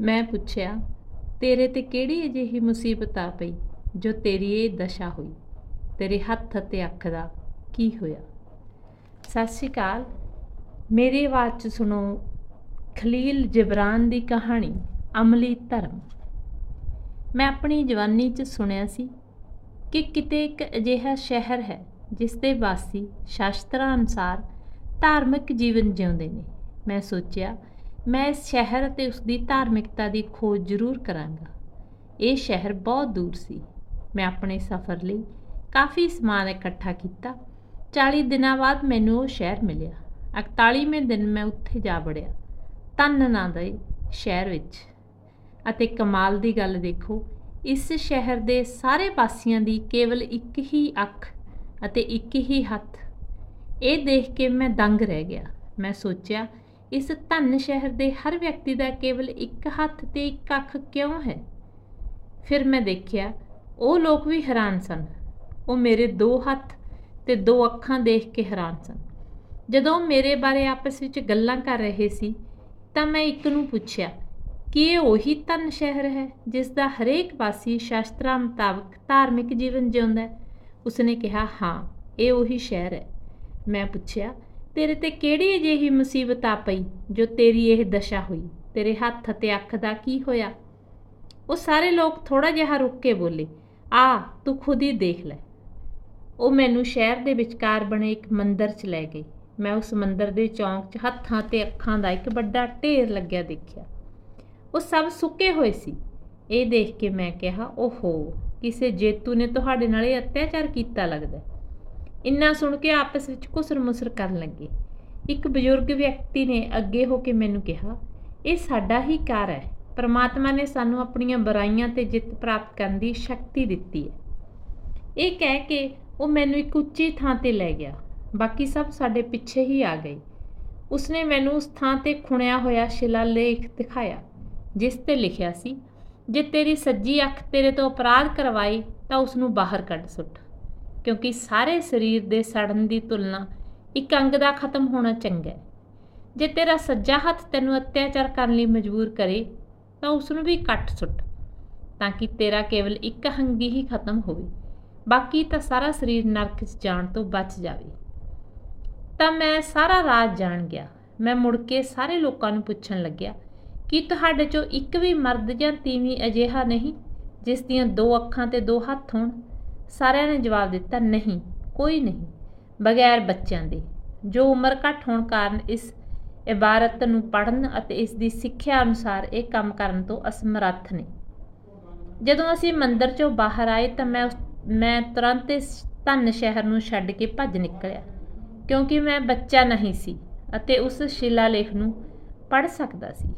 ਮੈਂ ਪੁੱਛਿਆ, ਤੇਰੇ ਤੇ ਕਿਹੜੀ ਅਜਿਹੀ ਮੁਸੀਬਤ ਆ ਪਈ ਜੋ ਤੇਰੀ ਇਹ ਦਸ਼ਾ ਹੋਈ? ਤੇਰੇ ਹੱਥ ਅਤੇ ਅੱਖ ਦਾ ਕੀ ਹੋਇਆ? ਸਤਿ ਸ਼੍ਰੀ ਅਕਾਲ। ਮੇਰੀ ਆਵਾਜ਼ 'ਚ ਸੁਣੋ ਖਲੀਲ ਜਬਰਾਨ ਦੀ ਕਹਾਣੀ, ਅਮਲੀ ਧਰਮ। ਮੈਂ ਆਪਣੀ ਜਵਾਨੀ 'ਚ ਸੁਣਿਆ ਸੀ ਕਿ ਕਿਤੇ ਇੱਕ ਅਜਿਹਾ ਸ਼ਹਿਰ ਹੈ ਜਿਸ ਦੇ ਵਾਸੀ ਸ਼ਾਸਤਰਾਂ ਅਨੁਸਾਰ ਧਾਰਮਿਕ ਜੀਵਨ ਜਿਉਂਦੇ ਨੇ। ਮੈਂ ਸੋਚਿਆ ਮੈਂ ਇਸ ਸ਼ਹਿਰ ਅਤੇ ਉਸ ਦੀ ਧਾਰਮਿਕਤਾ ਦੀ ਖੋਜ ਜ਼ਰੂਰ ਕਰਾਂਗਾ। ਇਹ ਸ਼ਹਿਰ ਬਹੁਤ ਦੂਰ ਸੀ। ਮੈਂ ਆਪਣੇ ਸਫ਼ਰ ਲਈ ਕਾਫੀ ਸਮਾਨ ਇਕੱਠਾ ਕੀਤਾ। 40 ਦਿਨਾਂ ਬਾਅਦ ਮੈਨੂੰ ਉਹ ਸ਼ਹਿਰ ਮਿਲਿਆ। 41ਵੇਂ ਦਿਨ ਮੈਂ ਉੱਥੇ ਜਾ ਵੜਿਆ। ਤਨ ਨਾਂ ਦੇ ਸ਼ਹਿਰ ਵਿੱਚ। ਅਤੇ ਕਮਾਲ ਦੀ ਗੱਲ ਦੇਖੋ, ਇਸ ਸ਼ਹਿਰ ਦੇ ਸਾਰੇ ਵਾਸੀਆਂ ਦੀ ਕੇਵਲ ਇੱਕ ਹੀ ਅੱਖ ਅਤੇ ਇੱਕ ਹੀ ਹੱਥ। ਇਹ ਦੇਖ ਕੇ ਮੈਂ ਦੰਗ ਰਹਿ ਗਿਆ। ਮੈਂ ਸੋਚਿਆ ਇਸ ਧਨ ਸ਼ਹਿਰ ਦੇ ਹਰ ਵਿਅਕਤੀ ਦਾ ਕੇਵਲ ਇੱਕ ਹੱਥ ਤੇ ਇੱਕ ਅੱਖ ਕਿਉਂ ਹੈ? ਫਿਰ ਮੈਂ ਦੇਖਿਆ, ਉਹ ਲੋਕ ਵੀ ਹੈਰਾਨ ਸਨ। ਉਹ ਮੇਰੇ ਦੋ ਹੱਥ ਤੇ ਦੋ ਅੱਖਾਂ ਦੇਖ ਕੇ ਹੈਰਾਨ ਸਨ। ਜਦੋਂ ਉਹ ਮੇਰੇ ਬਾਰੇ ਆਪਸ ਵਿੱਚ ਗੱਲਾਂ ਕਰ ਰਹੇ ਸੀ, ਤਾਂ ਮੈਂ ਇੱਕ ਨੂੰ ਪੁੱਛਿਆ, ਕਿ ਇਹ ਉਹੀ ਧਨ ਸ਼ਹਿਰ ਹੈ ਜਿਸ ਦਾ ਹਰੇਕ ਵਾਸੀ ਸ਼ਾਸਤਰਾਂ ਮੁਤਾਬਕ ਧਾਰਮਿਕ ਜੀਵਨ ਜਿਉਂਦਾ ਹੈ? ਉਸਨੇ ਕਿਹਾ, ਹਾਂ, ਇਹ ਉਹੀ ਸ਼ਹਿਰ ਹੈ। ਮੈਂ ਪੁੱਛਿਆ ਤੇਰੇ ਤੇ ਕਿਹੜੀ ਅਜਿਹੀ ਮੁਸੀਬਤ ਆ ਪਈ ਜੋ ਤੇਰੀ ਇਹ ਦਸ਼ਾ ਹੋਈ? ਤੇਰੇ ਹੱਥ ਅਤੇ ਅੱਖ ਦਾ ਕੀ ਹੋਇਆ? ਉਹ ਸਾਰੇ ਲੋਕ ਥੋੜਾ ਜਿਹਾ ਰੁੱਕ ਕੇ ਬੋਲੇ, ਆ, ਤੂੰ ਖੁਦ ਹੀ ਦੇਖ ਲੈ। ਉਹ ਮੈਨੂੰ ਸ਼ਹਿਰ ਦੇ ਵਿਚਕਾਰ ਬਣੇ ਇੱਕ ਮੰਦਿਰ 'ਚ ਲੈ ਗਈ ਮੈਂ ਉਸ ਮੰਦਿਰ ਦੇ ਚੌਂਕ 'ਚ ਹੱਥਾਂ ਤੇ ਅੱਖਾਂ ਦਾ ਇੱਕ ਵੱਡਾ ਢੇਰ ਲੱਗਿਆ ਦੇਖਿਆ। ਉਹ ਸਭ ਸੁੱਕੇ ਹੋਏ ਸੀ। ਇਹ ਦੇਖ ਕੇ ਮੈਂ ਕਿਹਾ, ਓਹੋ, ਕਿਸੇ ਜੇਤੂ ਨੇ ਤੁਹਾਡੇ ਨਾਲ ਇਹ ਅਤਿਆਚਾਰ ਕੀਤਾ ਲੱਗਦਾ ਇੰਨਾ ਸੁਣ ਕੇ ਆਪਸ ਵਿੱਚ ਕੁਸਰ ਮੁਸਰ ਕਰਨ ਲੱਗੇ। ਇੱਕ ਬਜ਼ੁਰਗ ਵਿਅਕਤੀ ਨੇ ਅੱਗੇ ਹੋ ਕੇ ਮੈਨੂੰ ਕਿਹਾ, ਇਹ ਸਾਡਾ ਹੀ ਕਾਰ ਹੈ। ਪਰਮਾਤਮਾ ਨੇ ਸਾਨੂੰ ਆਪਣੀਆਂ ਬੁਰਾਈਆਂ ਤੇ ਜਿੱਤ ਪ੍ਰਾਪਤ ਕਰਨ ਦੀ ਸ਼ਕਤੀ ਦਿੱਤੀ ਹੈ। ਇਹ ਕਹਿ ਕੇ ਉਹ ਮੈਨੂੰ ਇੱਕ ਉੱਚੀ ਥਾਂ ਤੇ ਲੈ ਗਿਆ। ਬਾਕੀ ਸਭ ਸਾਡੇ ਪਿੱਛੇ ਹੀ ਆ ਗਏ। ਉਸਨੇ ਮੈਨੂੰ ਉਸ ਥਾਂ ਤੇ ਖੁਣਿਆ ਹੋਇਆ ਸ਼ਿਲਾਲੇਖ ਦਿਖਾਇਆ, ਜਿਸ ਤੇ ਲਿਖਿਆ ਸੀ, ਜੇ ਤੇਰੀ ਸੱਜੀ ਅੱਖ ਤੇਰੇ ਤੋਂ ਅਪਰਾਧ ਕਰਵਾਈ ਤਾਂ ਉਸ ਨੂੰ ਬਾਹਰ ਕੱਢ ਸੁੱਟ। ਕਿਉਂਕਿ ਸਾਰੇ ਸਰੀਰ ਦੇ ਸੜਨ ਦੀ ਤੁਲਨਾ ਇੱਕ ਅੰਗ ਦਾ ਖਤਮ ਹੋਣਾ ਚੰਗਾ ਹੈ। ਜੇ ਤੇਰਾ ਸੱਜਾ ਹੱਥ ਤੈਨੂੰ ਅਤਿਆਚਾਰ ਕਰਨ ਲਈ ਮਜਬੂਰ ਕਰੇ, ਤਾਂ ਉਸ ਨੂੰ ਵੀ ਕੱਟ ਸੁੱਟ, ਤਾਂ ਕਿ ਤੇਰਾ ਕੇਵਲ ਇੱਕ ਹੰਗੀ ਹੀ ਖਤਮ ਹੋਵੇ। ਬਾਕੀ ਤਾਂ ਸਾਰਾ ਸਰੀਰ ਨਰਕ 'ਚ ਜਾਣ ਤੋਂ ਬਚ ਜਾਵੇ। ਤਾਂ ਮੈਂ ਸਾਰਾ ਰਾਜ ਜਾਣ ਗਿਆ। ਮੈਂ ਮੁੜ ਕੇ ਸਾਰੇ ਲੋਕਾਂ ਨੂੰ ਪੁੱਛਣ ਲੱਗਿਆ, ਕਿ ਤੁਹਾਡੇ 'ਚੋਂ ਇੱਕ ਵੀ ਮਰਦ ਜਾਂ ਤੀਵੀਂ ਅਜਿਹਾ ਨਹੀਂ, ਜਿਸ ਦੀਆਂ ਦੋ ਅੱਖਾਂ ਤੇ ਦੋ ਹੱਥ ਹੋਣ? ਸਾਰਿਆਂ ਨੇ ਜਵਾਬ ਦਿੱਤਾ, ਨਹੀਂ, ਕੋਈ ਨਹੀਂ। ਬਗੈਰ ਬੱਚਿਆਂ ਦੇ। ਜੋ ਉਮਰ ਘੱਟ ਹੋਣ ਕਾਰਨ ਇਸ ਇਬਾਰਤ ਨੂੰ ਪੜਨ ਅਤੇ ਇਸ ਦੀ ਸਿੱਖਿਆ ਅਨੁਸਾਰ ਇਹ ਕੰਮ ਕਰਨ ਤੋਂ ਅਸਮਰੱਥ ਨੇ। ਜਦੋਂ ਅਸੀਂ ਮੰਦਰ ਚੋਂ ਬਾਹਰ ਆਏ ਤਾਂ ਮੈਂ ਮੈਂ ਤੁਰੰਤ ਇਸ ਧਨ ਸ਼ਹਿਰ ਨੂੰ ਛੱਡ ਕੇ ਭੱਜ ਨਿਕਲਿਆ, ਕਿਉਂਕਿ ਮੈਂ ਬੱਚਾ ਨਹੀਂ ਸੀ ਅਤੇ ਉਸ ਸ਼ਿਲਾ ਲੇਖ ਨੂੰ ਪੜ ਸਕਦਾ ਸੀ।